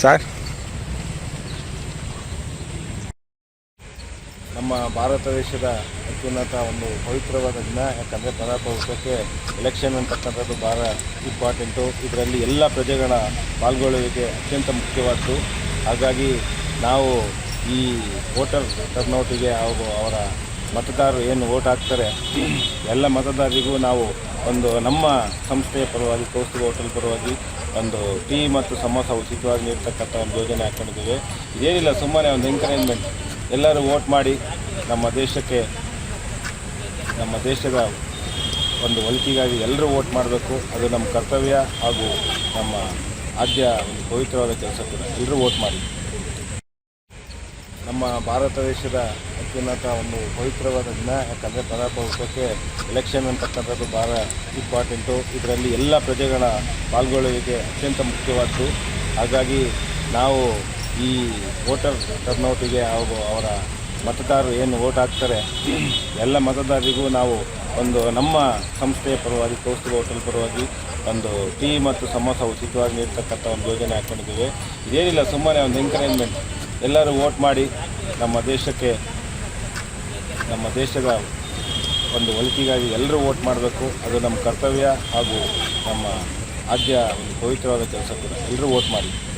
Sir ನಮ್ಮ ಭಾರತ ದೇಶದ ಅತ್ಯುನ್ನತ ಒಂದು ಪವಿತ್ರವಾದ ದಿನ, ಯಾಕಂದರೆ ಪ್ರಜಾಪ್ರಭುತ್ವಕ್ಕೆ ಎಲೆಕ್ಷನ್ ಅಂತಕ್ಕಂಥದ್ದು ಭಾಳ ಇಂಪಾರ್ಟೆಂಟು. ಇದರಲ್ಲಿ ಎಲ್ಲ ಪ್ರಜೆಗಳ ಪಾಲ್ಗೊಳ್ಳುವಿಕೆ ಅತ್ಯಂತ ಮುಖ್ಯವಾದ್ದು. ಹಾಗಾಗಿ ನಾವು ಈ ವೋಟರ್ ಟರ್ನೌಟಿಗೆ ಹಾಗೂ ಅವರ ಮತದಾರರು ಏನು ವೋಟ್ ಹಾಕ್ತಾರೆ, ಎಲ್ಲ ಮತದಾರರಿಗೂ ನಾವು ಒಂದು ನಮ್ಮ ಸಂಸ್ಥೆಯ ಪರವಾಗಿ, ಕೌಸ್ತುಭ ಹೋಟೆಲ್ ಪರವಾಗಿ ಒಂದು ಟೀ ಮತ್ತು ಸಮೋಸ ಉಚಿತವಾಗಿ ನೀಡ್ತಕ್ಕಂಥ ಒಂದು ಯೋಜನೆ ಹಾಕ್ಕೊಂಡಿದ್ದೀವಿ ಏನಿಲ್ಲ ಸುಮ್ಮನೆ ಒಂದು ಎಂಕರೇಜ್ಮೆಂಟ್ ಎಲ್ಲರೂ ವೋಟ್ ಮಾಡಿ ನಮ್ಮ ದೇಶಕ್ಕೆ, ನಮ್ಮ ದೇಶದ ಒಂದು ಒಳಿತಿಗಾಗಿ ಎಲ್ಲರೂ ವೋಟ್ ಮಾಡಬೇಕು. ಅದು ನಮ್ಮ ಕರ್ತವ್ಯ ಹಾಗೂ ನಮ್ಮ ಆದ್ಯ ಒಂದು ಪವಿತ್ರವಾದ ಕೆಲಸ ಕೂಡ ಎಲ್ಲರೂ ವೋಟ್ ಮಾಡಿ. ನಮ್ಮ ಭಾರತ ದೇಶದ ಅತ್ಯುನ್ನತ ಒಂದು ಪವಿತ್ರವಾದ ದಿನ. ಯಾಕಂದರೆ ಪ್ರಜಾಪ್ರಭುತ್ವಕ್ಕೆ ಎಲೆಕ್ಷನ್ ಅಂತಕ್ಕಂಥದ್ದು ಭಾಳ ಇಂಪಾರ್ಟೆಂಟು. ಇದರಲ್ಲಿ ಎಲ್ಲ ಪ್ರಜೆಗಳ ಪಾಲ್ಗೊಳ್ಳುವಿಕೆ ಅತ್ಯಂತ ಮುಖ್ಯವಾದ್ದು. ಹಾಗಾಗಿ ನಾವು ಈ ವೋಟರ್ ಟರ್ನೌಟಿಗೆ ಹಾಗೂ ಅವರ ಮತದಾರರು ಏನು ವೋಟ್ ಹಾಕ್ತಾರೆ, ಎಲ್ಲ ಮತದಾರರಿಗೂ ನಾವು ಒಂದು ನಮ್ಮ ಸಂಸ್ಥೆಯ ಪರವಾಗಿ, ಕೌಸ್ತುಭ ಹೋಟೆಲ್ ಪರವಾಗಿ ಒಂದು ಟೀ ಮತ್ತು ಸಮೋಸ ಉಚಿತವಾಗಿ ನೀಡ್ತಕ್ಕಂಥ ಒಂದು ಯೋಜನೆ ಹಾಕ್ಕೊಂಡಿದ್ದೀವಿ ಇದೇನಿಲ್ಲ, ಸುಮ್ಮನೆ ಒಂದು ಎನ್ಕರೇಜ್ಮೆಂಟ್ ಎಲ್ಲರೂ ವೋಟ್ ಮಾಡಿ ನಮ್ಮ ದೇಶಕ್ಕೆ ನಮ್ಮ ದೇಶದ ಒಂದು ಒಳಿತಿಗಾಗಿ ಎಲ್ಲರೂ ವೋಟ್ ಮಾಡಬೇಕು. ಅದು ನಮ್ಮ ಕರ್ತವ್ಯ ಹಾಗೂ ನಮ್ಮ ಆದ್ಯ ಒಂದು ಪವಿತ್ರವಾದ ಕೆಲಸ ಕೂಡ. ಎಲ್ಲರೂ ವೋಟ್ ಮಾಡಿ.